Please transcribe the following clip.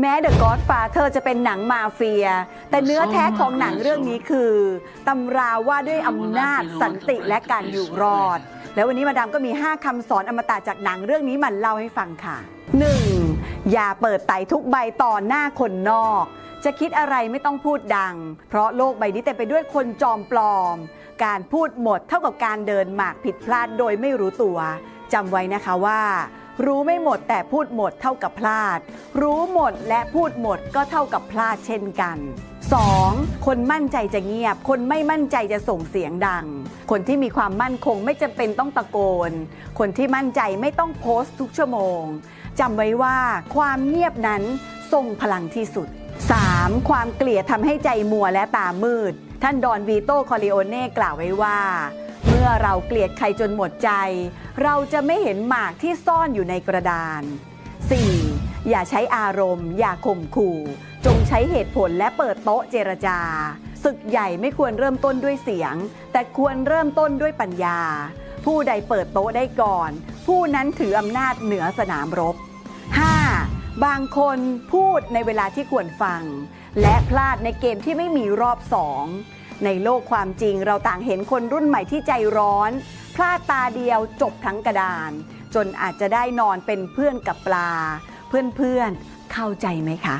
แม้ The Godfather จะเป็นหนังมาเฟีย แต่เนื้อแท้ของหนังเรื่องนี้คือตำราว่าด้วยอำนาจสันติและการอยู่รอด แล้ววันนี้มาดามก็มี 5คำสอนอมตะจากหนังเรื่องนี้มันเล่าให้ฟังค่ะ 1. อย่าเปิดไตทุกใบต่อหน้าคนนอก จะคิดอะไรไม่ต้องพูดดัง เพราะโลกใบนี้เต็มไปด้วยคนจอมปลอม การพูดหมดเท่ากับการเดินหมากผิดพลาดโดยไม่รู้ตัวจำไว้นะคะว่า รู้ไม่หมดแต่พูดหมดเท่ากับพลาด รู้หมดและพูดหมดก็เท่ากับพลาดเช่นกัน 2. คนมั่นใจจะเงียบ คนไม่มั่นใจจะส่งเสียงดัง คนที่มีความมั่นคงไม่จำเป็นต้องตะโกน คนที่มั่นใจไม่ต้องโพสต์ทุกชั่วโมงจำไว้ว่าความเงียบนั้นทรงพลังที่สุด 3. ความเกลียดทำให้ใจมัวและตามืด ท่านดอนวีโตคอริโอเน่กล่าวไว้ว่า เมื่อเราเกลียดใครจนหมดใจ เราจะไม่เห็นหมากที่ซ่อนอยู่ในกระดาน 4. อย่าใช้อารมณ์ อย่าข่มขู่ จงใช้เหตุผลและเปิดโต๊ะเจรจา ศึกใหญ่ไม่ควรเริ่มต้นด้วยเสียง แต่ควรเริ่มต้นด้วยปัญญา ผู้ใดเปิดโต๊ะได้ก่อน ผู้นั้นถืออำนาจเหนือสนามรบ 5. บางคนพูดในเวลาที่ควรฟัง และพลาดในเกมที่ไม่มีรอบสอง ในโลกความจริงเราต่างเห็นคนรุ่นใหม่ที่ใจร้อน พลาดตาเดียวจบทั้งกระดาน จนอาจจะได้นอนเป็นเพื่อนกับปลา เพื่อนๆเข้าใจไหมคะ